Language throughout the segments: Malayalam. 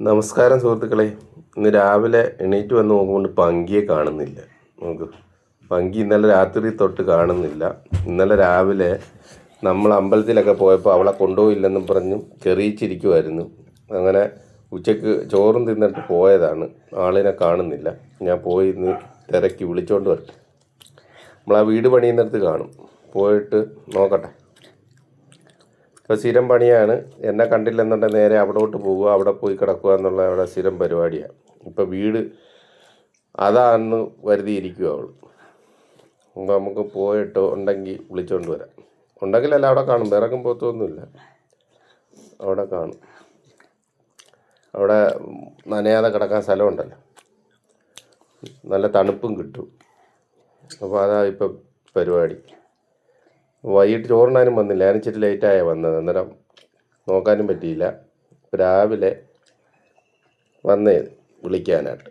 നമസ്കാരം സുഹൃത്തുക്കളെ. ഇന്ന് രാവിലെ എണീറ്റ് വന്ന് നോക്കുമ്പോൾ പങ്കിയെ കാണുന്നില്ല. നമുക്ക് പങ്കി ഇന്നലെ രാത്രി തൊട്ട് കാണുന്നില്ല. ഇന്നലെ രാവിലെ നമ്മൾ അമ്പലത്തിലൊക്കെ പോയപ്പോൾ അവളെ കൊണ്ടുപോയില്ലെന്നും പറഞ്ഞു ചെറിയിച്ചിരിക്കുമായിരുന്നു അങ്ങനെ ഉച്ചയ്ക്ക് ചോറും തിന്നിട്ട് പോയതാണ്. ആളിനെ കാണുന്നില്ല. ഞാൻ പോയി ഇന്ന് തിരക്കി വിളിച്ചോണ്ട് വരട്ടെ. നമ്മൾ ആ വീട് പണിയുന്നിടത്ത് കാണും. പോയിട്ട് നോക്കട്ടെ. ഇപ്പോൾ സ്ഥിരം പണിയാണ്. എന്നെ കണ്ടില്ലെന്നുണ്ടെങ്കിൽ നേരെ അവിടോട്ട് പോവുക അവിടെ പോയി കിടക്കുക എന്നുള്ള അവിടെ സ്ഥിരം പരിപാടിയാണ് ഇപ്പോൾ വീട് അതാണെന്ന് വരുതിയിരിക്കുക അവൾ അപ്പോൾ നമുക്ക് പോയിട്ട് ഉണ്ടെങ്കിൽ വിളിച്ചോണ്ട് വരാം. ഉണ്ടെങ്കിലല്ല അവിടെ കാണും. വിറകും പോത്തൊന്നുമില്ല അവിടെ കാണും. അവിടെ നനയാതെ കിടക്കാൻ സ്ഥലമുണ്ടല്ലോ. നല്ല തണുപ്പും കിട്ടും. അപ്പോൾ അതാ ഇപ്പം പരിപാടി. വൈകിട്ട് ചോറിനാനും വന്നില്ല. ഞാൻ ഇച്ചിരി ലേറ്റായാണ് വന്നത്. അന്നേരം നോക്കാനും പറ്റിയില്ല. രാവിലെ വന്നേ വിളിക്കാനായിട്ട്.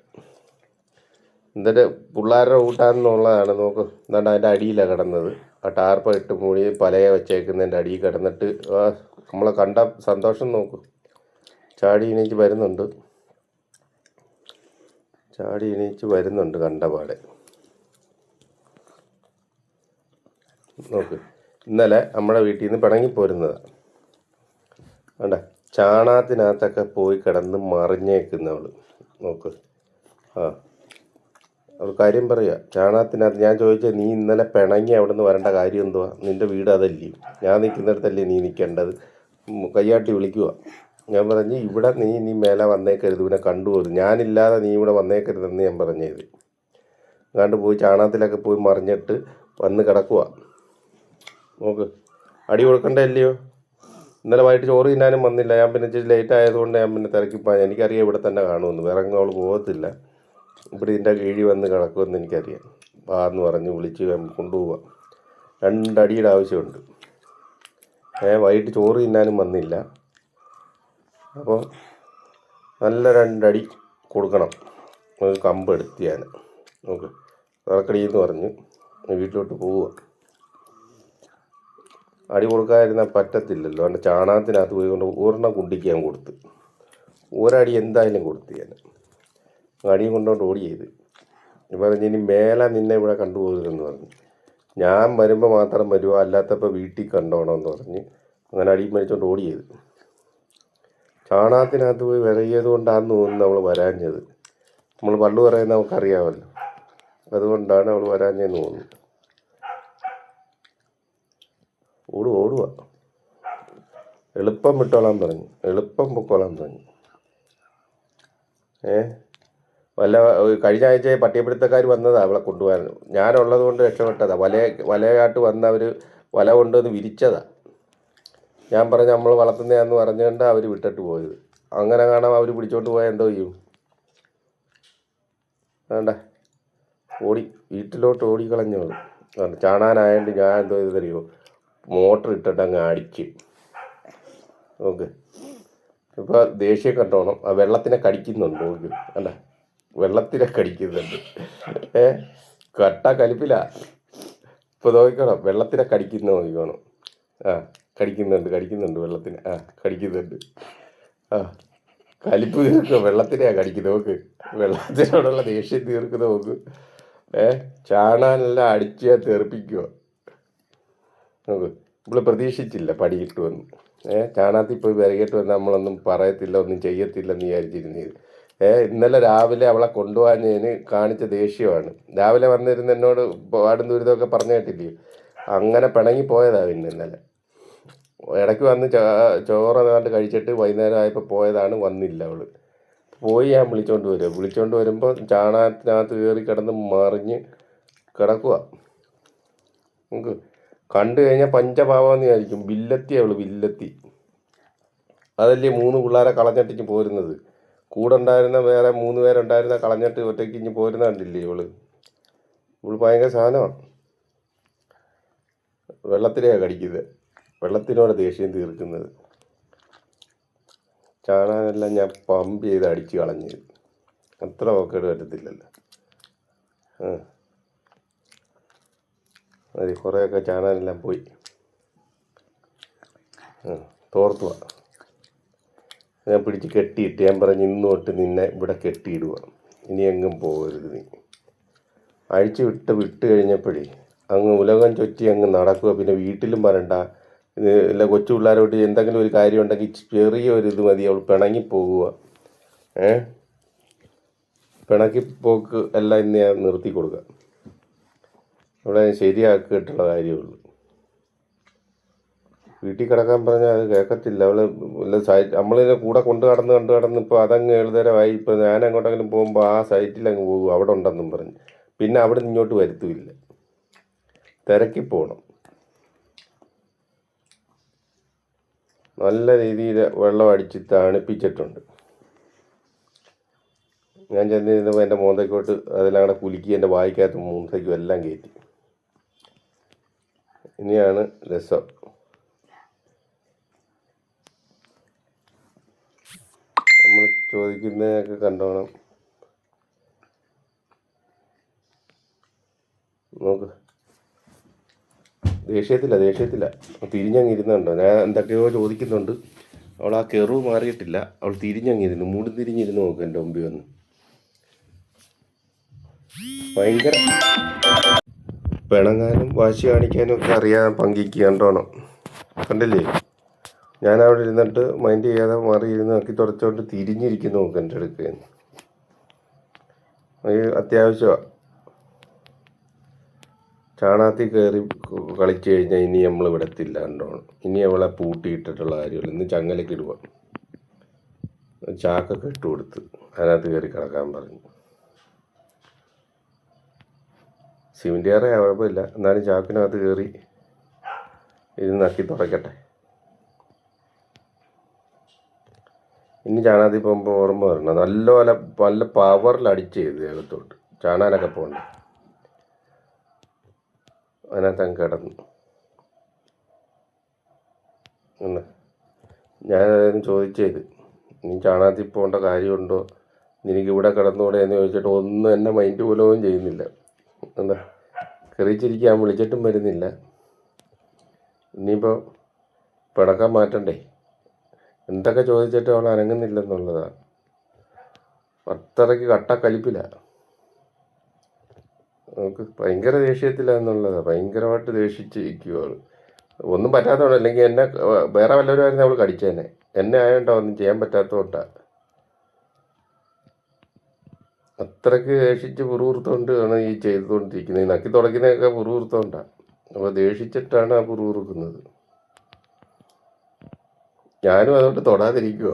എന്നിട്ട് പിള്ളേരുടെ കൂട്ടാന്നുള്ളതാണ് നോക്ക് എന്താണ്ട് അതിന്റെ അടിയിലാണ് കിടന്നത്. ആ ടാർപ്പ ഇട്ട് മൂടി പലയെ വെച്ചേക്കുന്നതിന്റെ അടിയിൽ കിടന്നിട്ട് നമ്മളെ കണ്ട സന്തോഷം നോക്ക്. ചാടി എണീച്ച് വരുന്നുണ്ട്. ചാടി എണീച്ച് വരുന്നുണ്ട് കണ്ട പാടെ നോക്ക്. ഇന്നലെ നമ്മുടെ വീട്ടിൽ നിന്ന് പിണങ്ങി പോരുന്നത്. വേണ്ട ചാണകത്തിനകത്തൊക്കെ പോയി കിടന്ന് മറിഞ്ഞേക്കുന്നവൾ നോക്ക്. ആ. അവൾ കാര്യം പറയുക ചാണകത്തിനകത്ത് ഞാൻ ചോദിച്ചത് നീ ഇന്നലെ പിണങ്ങി അവിടെ നിന്ന് വരേണ്ട കാര്യം എന്തുവാ? നിന്റെ വീട് അതല്ലേ? ഞാൻ നിൽക്കുന്നിടത്തല്ലേ നീ നിൽക്കേണ്ടത്? കയ്യാട്ടി വിളിക്കുക ഞാൻ പറഞ്ഞു ഇവിടെ നീ നീ മേലെ വന്നേക്കരുത്. ഇവിടെ കണ്ടുപോകും ഞാനില്ലാതെ നീ ഇവിടെ വന്നേക്കരുതെന്ന് ഞാൻ പറഞ്ഞത് അങ്ങാണ്ട് പോയി ചാണകത്തിലൊക്കെ പോയി മറിഞ്ഞിട്ട് വന്ന് കിടക്കുക നോക്ക് അടി കൊടുക്കണ്ടല്ലയോ? ഇന്നലെ വൈകിട്ട് ചോറ് തിന്നാനും വന്നില്ല. ഞാൻ പിന്നെ ഇച്ചിരി ലേറ്റ് ആയതുകൊണ്ട് ഞാൻ പിന്നെ തിരക്കിപ്പോ. എനിക്കറിയാം ഇവിടെ തന്നെ കാണുമെന്ന്. വേറെ അങ്ങ് അവൾ പോകത്തില്ല. ഇവിടെ ഇതിന്റെ കീഴി വന്ന് കിടക്കുമെന്ന് എനിക്കറിയാം. വാ എന്ന് പറഞ്ഞ് വിളിച്ച് കൊണ്ടുപോവാം. രണ്ടടിയുടെ ആവശ്യമുണ്ട്. ഏ വൈകിട്ട് ചോറ് തിന്നാനും വന്നില്ല. അപ്പോൾ നല്ല രണ്ടടി കൊടുക്കണം. ഒരു കമ്പ് എടുത്ത് നോക്ക് എന്ന് പറഞ്ഞ് വീട്ടിലോട്ട് പോവുക അടി കൊടുക്കാതിരുന്നാൽ പറ്റത്തില്ലല്ലോ. എന്റെ ചാണകത്തിനകത്ത് പോയി കൊണ്ട് ഒരെണ്ണം കുണ്ടിക്കാൻ കൊടുത്ത്. ഒരടി എന്തായാലും കൊടുത്ത് ഞാൻ. അടി കൊണ്ടുകൊണ്ട് ഓടി ചെയ്ത്. പറഞ്ഞു ഇനി മേലെ നിന്നെ ഇവിടെ കണ്ടുപോകരുതെന്ന് പറഞ്ഞു. ഞാൻ വരുമ്പോൾ മാത്രം വരുമോ അല്ലാത്തപ്പോൾ വീട്ടിൽ കണ്ടോണമെന്ന് പറഞ്ഞ് അങ്ങനെ അടി മരിച്ചുകൊണ്ട് ഓടി ചെയ്ത്. ചാണകത്തിനകത്ത് പോയി വിറകിയത് കൊണ്ടാണെന്ന് തോന്നുന്നു അവൾ വരാഞ്ഞത്. നമ്മൾ പള്ളു പറയുന്നത് നമുക്കറിയാമല്ലോ. അതുകൊണ്ടാണ് അവൾ വരാഞ്ഞതെന്ന് തോന്നുന്നു. ഓടുക ഓടുക. എളുപ്പം വിട്ടോളാൻ പറഞ്ഞു എളുപ്പം പൊക്കോളാൻ പറഞ്ഞു ഏ? വല്ല കഴിഞ്ഞ ആഴ്ച പട്ടിയപ്പിടുത്തക്കാർ വന്നതാണ് അവളെ കൊണ്ടുപോകാൻ. ഞാനുള്ളത് കൊണ്ട് രക്ഷപ്പെട്ടതാ. വല വലയായിട്ട് വന്ന അവർ വല കൊണ്ടുവന്ന് വിരിച്ചതാ. ഞാൻ പറഞ്ഞ നമ്മൾ വളർത്തുന്നതാന്ന് പറഞ്ഞുകൊണ്ട് അവർ വിട്ടിട്ട് പോയത്. അങ്ങനെ കാണാൻ അവർ പിടിച്ചോണ്ട് പോയാൽ എന്തോ ചെയ്യും. വേണ്ട. ഓടി വീട്ടിലോട്ട് ഓടിക്കളഞ്ഞോളൂ ചാണാനായതുകൊണ്ട് ഞാൻ എന്തോ ചെയ്തറിയോ മോട്ടർ ഇട്ടിട്ട് അങ്ങ് അടിച്ച്. ഓക്കെ. ഇപ്പോൾ ദേഷ്യം കണ്ടോണം. ആ വെള്ളത്തിനെ കടിക്കുന്നുണ്ട്? നോക്ക് അല്ല വെള്ളത്തിനെ കടിക്കുന്നുണ്ട്. ഏ കട്ട കലിപ്പില. ഇപ്പോൾ നോക്കിക്കണം. വെള്ളത്തിനെ കടിക്കുന്ന നോക്കിക്കോണം. ആ കടിക്കുന്നുണ്ട് കടിക്കുന്നുണ്ട് വെള്ളത്തിന്. ആ കടിക്കുന്നുണ്ട്. ആ കലിപ്പ് തീർക്കുക വെള്ളത്തിനെയാണ് കടിക്കുന്നത് നോക്ക്. വെള്ളത്തിനോടുള്ള ദേഷ്യം തീർക്കുന്ന നോക്ക്. ഏ ചാണാനെല്ലാം അടിച്ച് തെറിപ്പിക്കുക നോക്ക് നമ്മൾ പ്രതീക്ഷിച്ചില്ല പടി കിട്ടുമെന്ന് ഏ ചാണകത്തിൽ പോയി വിരകിട്ട് വന്നാൽ നമ്മളൊന്നും പറയത്തില്ല ഒന്നും ചെയ്യത്തില്ലെന്ന് വിചാരിച്ചിരുന്നത്. ഏഹ് ഇന്നലെ രാവിലെ അവളെ കൊണ്ടുപോകാഞ്ഞതിന് കാണിച്ച ദേഷ്യമാണ്. രാവിലെ വന്നിരുന്ന് എന്നോട് പാടും ദുരിതമൊക്കെ പറഞ്ഞു കേട്ടില്ലേ? അങ്ങനെ പിണങ്ങി പോയതാ പിന്നെ ഇന്നലെ. ഇടയ്ക്ക് വന്ന് ചോ- ചോറ് ഏതാണ്ട് കഴിച്ചിട്ട് വൈകുന്നേരം ആയപ്പോൾ പോയതാണ് വന്നില്ല അവൾ പോയി ഞാൻ വിളിച്ചോണ്ട് വരും. വിളിച്ചോണ്ട് വരുമ്പോൾ ചാണകത്തിനകത്ത് കയറി കിടന്ന് മറിഞ്ഞ് കിടക്കുക നമുക്ക് കണ്ടു കഴിഞ്ഞാൽ പഞ്ചപാവെന്ന് ആയിരിക്കും ബില്ലത്തി അവൾ ബില്ലത്തി അതല്ലേ മൂന്ന് പിള്ളേരെ കളഞ്ഞിട്ടിഞ്ഞ് പോരുന്നത്? കൂടെ ഉണ്ടായിരുന്ന വേറെ മൂന്ന് പേരുണ്ടായിരുന്ന കളഞ്ഞിട്ട് ഒറ്റയ്ക്ക് ഇഞ്ഞ് പോരുന്ന കണ്ടില്ലേ ഇവൾ? ഇവൾ ഭയങ്കര സാധനമാണ്. വെള്ളത്തിനെയാണ് കടിക്കുന്നത്. വെള്ളത്തിനോട് ദേഷ്യം തീർക്കുന്നത്. ചാണാനെല്ലാം ഞാൻ പമ്പ് ചെയ്ത് അടിച്ച് കളഞ്ഞത് അത്ര ഒക്കെ പറ്റത്തില്ലല്ലോ. ആ മതി കുറേയൊക്കെ ചാണാനെല്ലാം പോയി. തോർത്തുക ഞാൻ പിടിച്ച് കെട്ടിയിട്ട് ഞാൻ പറഞ്ഞ് ഇന്ന് തൊട്ട് നിന്നെ ഇവിടെ കെട്ടിയിടുക ഇനി എങ്ങും പോകരുത് നീ. അഴിച്ചു വിട്ട് വിട്ട് കഴിഞ്ഞപ്പോഴേ അങ്ങ് ഉലകം ചുറ്റി അങ്ങ് നടക്കുക പിന്നെ വീട്ടിലും വരണ്ട. ഇല്ല കൊച്ചു പിള്ളേരോട് എന്തെങ്കിലും ഒരു കാര്യം ഉണ്ടെങ്കിൽ ചെറിയ ഒരു ഇത് മതി. അവൾ പിണങ്ങി പോകുക ഏ? പിണക്കി പോക്ക് എല്ലാം ഇന്ന് ഞാൻ നിർത്തി കൊടുക്കുക ഇവിടെ ശരിയാക്കിയിട്ടുള്ള കാര്യമുള്ളൂ. വീട്ടിൽ കിടക്കാൻ പറഞ്ഞാൽ അത് കേൾക്കത്തില്ല. അവൾ വല്ല സൈറ്റ് നമ്മളിതിനെ കൂടെ കൊണ്ട് കടന്ന് കണ്ട് കടന്ന് ഇപ്പോൾ അതങ്ങ് എഴുതരമായി ഇപ്പോൾ ഞാൻ അങ്ങോട്ടെങ്കിലും പോകുമ്പോൾ ആ സൈറ്റിൽ അങ്ങ് പോകും. അവിടെ ഉണ്ടെന്നും പറഞ്ഞ്. പിന്നെ അവിടെ ഇങ്ങോട്ട് വരുത്തുമില്ല തിരക്കി പോകണം നല്ല രീതിയിൽ വെള്ളം അടിച്ച് തണുപ്പിച്ചിട്ടുണ്ട്. ഞാൻ ചെന്നിരുന്നപ്പോൾ എന്റെ മോന്തയ്ക്കോട്ട് അതെല്ലാം കൂടെ കുലുക്കി എന്റെ വായിക്കകത്ത് മൂന്തയ്ക്കും എല്ലാം കയറ്റി ഇനിയാണ് രസം. നമ്മൾ ചോദിക്കുന്നതൊക്കെ കണ്ടോണം. നോക്ക്. ദേഷ്യത്തില്ല ദേഷ്യത്തില്ല തിരിഞ്ഞങ്ങിരുന്നുണ്ടോ? ഞാൻ എന്തൊക്കെയോ ചോദിക്കുന്നുണ്ട്. അവൾ ആ കെറു മാറിയിട്ടില്ല. അവൾ തിരിഞ്ഞങ്ങിരുന്നു. മൂടി തിരിഞ്ഞിരുന്നു നോക്ക് എന്റെ മുമ്പിൽ വന്ന്. ഭയങ്കര പിണങ്ങാനും വാശി കാണിക്കാനും ഒക്കെ അറിയാൻ പങ്കിക്ക് കണ്ടോണം കണ്ടില്ലേ? ഞാൻ അവിടെ ഇരുന്നിട്ട് മൈൻഡ് ചെയ്യാതെ മാറി ഇരുന്ന് ആക്കി തുറച്ചുകൊണ്ട് തിരിഞ്ഞിരിക്കുന്നു നോക്ക് എന്റെ അടുക്ക് അത് അത്യാവശ്യമാണ് ചാണാത്തി കയറി കളിച്ചു കഴിഞ്ഞാൽ ഇനി നമ്മൾ വിടത്തില്ല കണ്ടോണം ഇനി അവളെ പൂട്ടിയിട്ടിട്ടുള്ള കാര്യമില്ല. ഇന്ന് ചങ്ങലൊക്കെ ഇടുവാണ് ചാക്കൊക്കെ ഇട്ട് കൊടുത്ത്. അതിനകത്ത് കയറി കിടക്കാൻ പറഞ്ഞു. സിമെന്റ് കുഴപ്പമില്ല എന്നാലും ചാക്കിനകത്ത് കയറി ഇത് നക്കി തുടക്കട്ടെ. ഇനി ചാണാതി പോകുമ്പോൾ ഓർമ്മ വരണം. നല്ലപോലെ നല്ല പവറിൽ അടിച്ച് ചെയ്ത് അകത്തോട്ട് ചാണാനൊക്കെ പോകണ്ട. അതിനകത്ത് അങ്ങ് കിടന്നു. ഞാൻ ഞാനതായിരുന്നു ചോദിച്ചത്. നീ ചാണാതി പോകേണ്ട കാര്യമുണ്ടോ? നിനക്ക് ഇവിടെ കിടന്നുകൂടെ എന്ന് ചോദിച്ചിട്ട് ഒന്നും എന്നെ മൈൻഡ് പോലും ചെയ്യുന്നില്ല. എന്താ കറിച്ചിരിക്കാൻ വിളിച്ചിട്ടും വരുന്നില്ല. ഇനിയിപ്പോൾ പിണക്കാൻ മാറ്റണ്ടേ? എന്തൊക്കെ ചോദിച്ചിട്ട് അവൾ അനങ്ങുന്നില്ലെന്നുള്ളതാണ് അത്രയ്ക്ക് കട്ട കലിപ്പിലാണ് നമുക്ക് ഭയങ്കര ദേഷ്യത്തിലാന്നുള്ളതാണ് ഭയങ്കരമായിട്ട് ദേഷിച്ചിരിക്കുക അവൾ. ഒന്നും പറ്റാത്തതുകൊണ്ട് അല്ലെങ്കിൽ എന്നെ വേറെ വേറെ വല്ലവരുമായിരുന്നു അവൾ കടിച്ചേനെ. എന്നെ ആയതുകൊണ്ടാണ് ഒന്നും ചെയ്യാൻ പറ്റാത്തതുകൊണ്ടാണ് അത്രയ്ക്ക് ദേഷിച്ച് പുറകുറുത്തോണ്ടാണ് ഈ ചെയ്തുകൊണ്ടിരിക്കുന്നത്. ഈ നക്കി തുടക്കുന്നതൊക്കെ പുറകുറുത്തോണ്ടാണ് അപ്പോൾ ദേഷിച്ചിട്ടാണ് ആ പുറകുറുക്കുന്നത് ഞാനും അതുകൊണ്ട് തൊടാതിരിക്കുക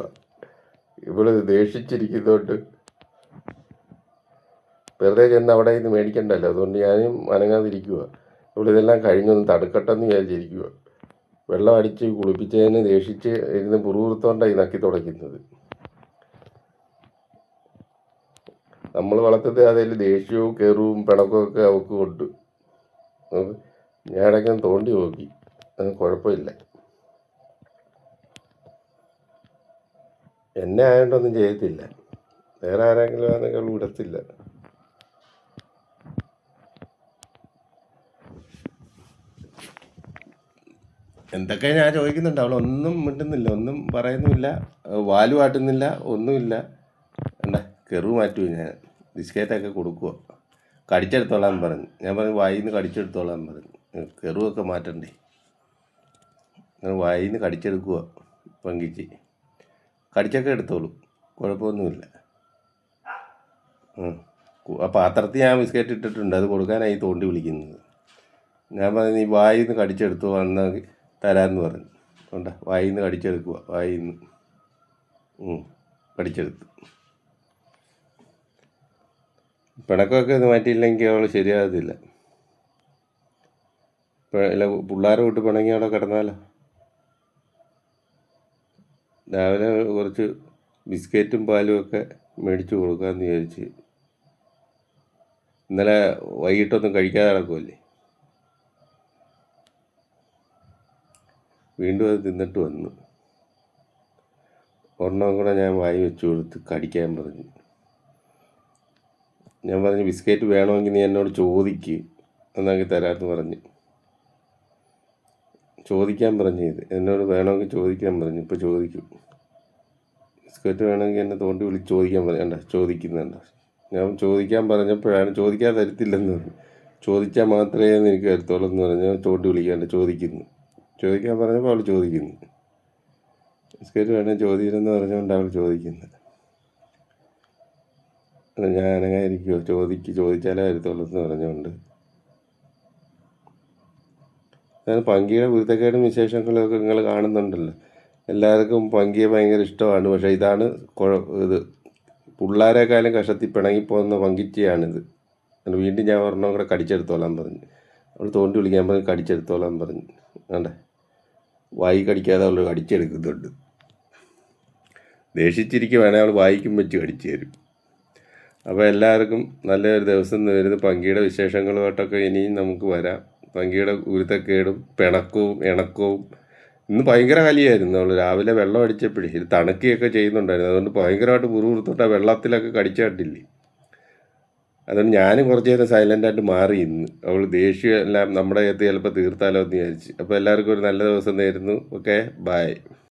ഇവൾ ദേഷിച്ചിരിക്കുന്നതുകൊണ്ട്. വെറുതെ ചെന്ന് അവിടെ ഇന്ന് മേടിക്കണ്ടല്ലോ. അതുകൊണ്ട് ഞാനും അനങ്ങാതിരിക്കുക ഇവിടെ ഇതെല്ലാം കഴിഞ്ഞൊന്ന് തടുക്കട്ടെന്ന് വിചാരിച്ചിരിക്കുക വെള്ളം അടിച്ച് കുളിപ്പിച്ചതിന് ദേഷിച്ച് ഇരുന്ന് പുറകുറുത്തോണ്ടാണ് ഈ നക്കി തുടയ്ക്കുന്നത്. നമ്മൾ വളർത്തത് അതിൽ ദേഷ്യവും കയറും പിണക്കമൊക്കെ അവൾക്ക് കൊണ്ട് ഞാനൊക്കെ തോണ്ടി നോക്കി. അത് കുഴപ്പമില്ല. എന്നെ ആയതുകൊണ്ടൊന്നും ചെയ്യത്തില്ല. വേറെ ആരെങ്കിലും ആണെങ്കിൽ അവൾ വിടത്തില്ല. എന്തൊക്കെ ഞാൻ ചോദിക്കുന്നുണ്ട്. അവളൊന്നും മിണ്ടുന്നില്ല. ഒന്നും പറയുന്നുമില്ല. വാലു കാട്ടുന്നില്ല ഒന്നുമില്ല. കെറു മാറ്റുമോ ഞാൻ ബിസ്ക്കറ്റൊക്കെ കൊടുക്കുക കടിച്ചെടുത്തോളാൻ പറഞ്ഞു. ഞാൻ പറഞ്ഞു വായിൽ നിന്ന് കടിച്ചെടുത്തോളാൻ പറഞ്ഞു. കെറുവൊക്കെ മാറ്റണ്ടേ? വായിൽ നിന്ന് കടിച്ചെടുക്കുക പങ്കിച്ച്. കടിച്ചൊക്കെ എടുത്തോളൂ കുഴപ്പമൊന്നുമില്ല. ആ പാത്രത്തിൽ ഞാൻ ബിസ്ക്കറ്റ് ഇട്ടിട്ടുണ്ട് അത് കൊടുക്കാനായി തോണ്ടി വിളിക്കുന്നത്. ഞാൻ പറഞ്ഞു നീ വായിൽ നിന്ന് കടിച്ചെടുത്തു വന്നാൽ തരാമെന്ന് പറഞ്ഞു. കൊണ്ട? വായിൽ നിന്ന് കടിച്ചെടുക്കുക വായിൽ നിന്ന്. കടിച്ചെടുത്തു. പിണക്കമൊക്കെ ഇത് മാറ്റിയില്ലെങ്കിൽ അവൾ ശരിയാകത്തില്ല. ഇല്ല പിള്ളേരെ വിട്ട് പിണങ്ങി അവിടെ കിടന്നാലോ? രാവിലെ കുറച്ച് ബിസ്ക്കറ്റും പാലും ഒക്കെ മേടിച്ച് കൊടുക്കാമെന്ന് വിചാരിച്ച്. ഇന്നലെ വൈകിട്ടൊന്നും കഴിക്കാതെ നടക്കുമല്ലേ വീണ്ടും അത് തിന്നിട്ട് വന്നു. ഒരെണ്ണം കൂടെ ഞാൻ വായി വെച്ചു കൊടുത്ത് കടിക്കാൻ പറഞ്ഞു. ഞാൻ പറഞ്ഞു ബിസ്ക്കറ്റ് വേണമെങ്കിൽ നീ എന്നോട് ചോദിക്ക് എന്നാക്കി തരാമെന്ന് പറഞ്ഞു. ചോദിക്കാൻ പറഞ്ഞു ഇത്. എന്നോട് വേണമെങ്കിൽ ചോദിക്കാൻ പറഞ്ഞു. ഇപ്പോൾ ചോദിക്കും. ബിസ്ക്കറ്റ് വേണമെങ്കിൽ എന്നെ തോണ്ടി വിളിച്ച് ചോദിക്കാൻ പറയണ്ട ചോദിക്കുന്നുണ്ട ഞാൻ ചോദിക്കാൻ പറഞ്ഞപ്പോഴാണ് ചോദിക്കാൻ തരത്തില്ലെന്ന് പറഞ്ഞു. ചോദിച്ചാൽ മാത്രമേ എനിക്ക് തരത്തുള്ളൂ എന്ന് പറഞ്ഞാൽ തോണ്ടി വിളിക്കാണ്ട് ചോദിക്കുന്നു. ചോദിക്കാൻ പറഞ്ഞപ്പോൾ അവൾ ചോദിക്കുന്നു. ബിസ്ക്കറ്റ് വേണമെങ്കിൽ ചോദിക്കണമെന്ന് പറഞ്ഞുകൊണ്ട് അവൾ ചോദിക്കുന്നത്. അനങ്ങായിരിക്കുമോ ചോദിക്ക് ചോദിച്ചാലേ വരുത്തുള്ളൂ എന്ന് പറഞ്ഞുകൊണ്ട് അതായത് പങ്കിയുടെ കുരുത്തക്കേടും വിശേഷങ്ങളൊക്കെ നിങ്ങൾ കാണുന്നുണ്ടല്ലോ. എല്ലാവർക്കും പങ്കിയെ ഭയങ്കര ഇഷ്ടമാണ്. പക്ഷേ ഇതാണ് ഇത് പിള്ളേരെക്കാളും കഷത്തി പിണങ്ങിപ്പോകുന്ന പങ്കിച്ചയാണിത് വീണ്ടും ഞാൻ ഒരെണ്ണം കൂടെ കടിച്ചെടുത്തോളാൻ പറഞ്ഞു. അവൾ തോണ്ടി വിളിക്കാൻ പറഞ്ഞ് കടിച്ചെടുത്തോളാൻ പറഞ്ഞു. വേണ്ടേ വായി കടിക്കാതെ അവൾ കടിച്ചെടുക്കുന്നുണ്ട്. ദേഷിച്ചിരിക്കുവാണെങ്കിൽ അവൾ വായിക്കും വെച്ച് കടിച്ചു തരും. അപ്പോൾ എല്ലാവർക്കും നല്ലൊരു ദിവസം വരുന്ന. പങ്കിയുടെ വിശേഷങ്ങളുമായിട്ടൊക്കെ ഇനിയും നമുക്ക് വരാം. പങ്കിയുടെ ഉരുത്തക്കേടും പിണക്കവും ഇണക്കവും. ഇന്ന് ഭയങ്കര കലിയായിരുന്നു അവൾ രാവിലെ വെള്ളം അടിച്ചപ്പോഴേ ഇത് തണുക്കുകയൊക്കെ ചെയ്യുന്നുണ്ടായിരുന്നു. അതുകൊണ്ട് ഭയങ്കരമായിട്ട് മുറിവുറുത്തോട്ട് ആ വെള്ളത്തിലൊക്കെ കടിച്ചു കണ്ടില്ലേ അതുകൊണ്ട് ഞാനും കുറച്ച് നേരം സൈലന്റായിട്ട് മാറി ഇന്ന്. അവൾ ദേഷ്യം എല്ലാം നമ്മുടെ അകത്ത് ചിലപ്പോൾ തീർത്താലോ എന്ന് വിചാരിച്ച്. അപ്പോൾ എല്ലാവർക്കും ഒരു നല്ല ദിവസം നേരുന്നു. Okay bye